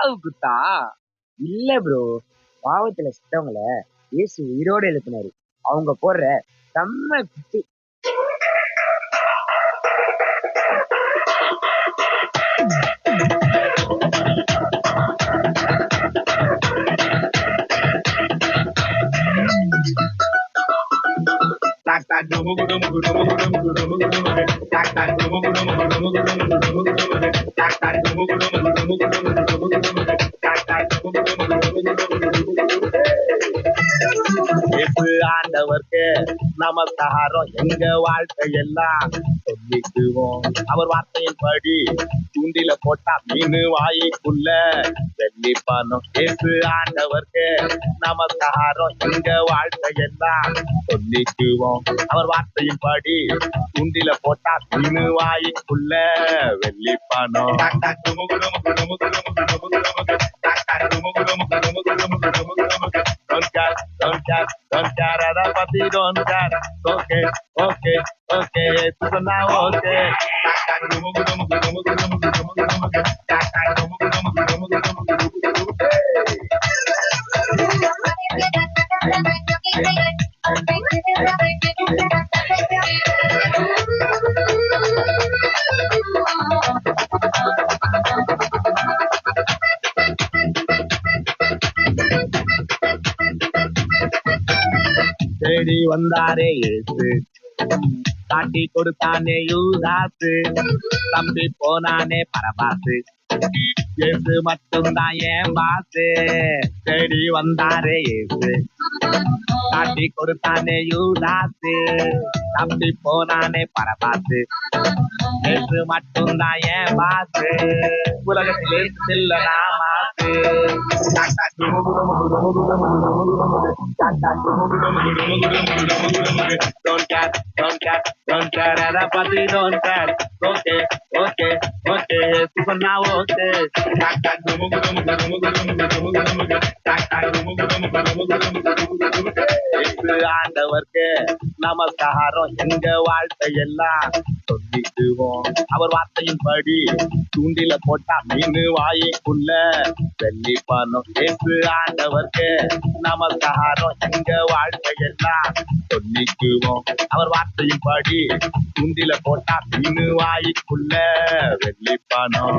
பாவு குத்தா இல்ல ப்ரோ பாவத்துல செத்தவங்கள இயேசு உயிரோட எழுப்பினாரு. அவங்க போடுற செம்ம குத்து. இயேசு ஆண்டவர்க்கு நமஸ்காரம் எங்க வாழ்க்கை எல்லாம் சொல்லிக்குவோம். அவர் வார்த்தையின் படி தூண்டில போட்டா மீன் வாய்க்குள்ள. வெள்ளி பணம் கேசு ஆண்டவர்க்கு நமஸ்காரம் எங்க வாழ்க்கை எல்லாம் சொல்லிக்குவோம். அவர் வார்த்தையின் படி தூண்டில போட்டா மீன் வாய்க்குள்ள. வெள்ளி பணம். Don't care. Okay, okay, okay, it's now okay. தேடி வந்தாரே இயேசு காட்டி கொடுத்தானே யூதாசு. தம்பி போனானே பரபாசு. இயேசு மட்டும்தான் ஏன் பாசு? தேடி வந்தாரே இயேசு காட்டி கொடுத்தானே யூதாசு. தம்பி போனானே பரபாசு. இயேசு மட்டும்தான் ஏன் பாசு? உலகத்தில் செல்லனா don't care, don't care, don't care, Adapati, don't care. Okay, okay, okay, super now okay. இயேசு ஆண்டவர்க்கு நமஸ்காரம் எங்க வாழ்க்கை எல்லாம் சொல்லிக்குவோம் அவர் வார்த்தையின் படி தூண்டில போட்டா மீன் வாய்க்குள்ள. வெள்ளி பணம் இயேசு ஆண்டவர்க்கு நமஸ்காரம் எங்க வாழ்க்கையெல்லாம் சொல்லிக்குவோம் அவர் வார்த்தையின் படி தூண்டில போட்டா மீன் வாயிக்குள்ள. வெள்ளி பணம்.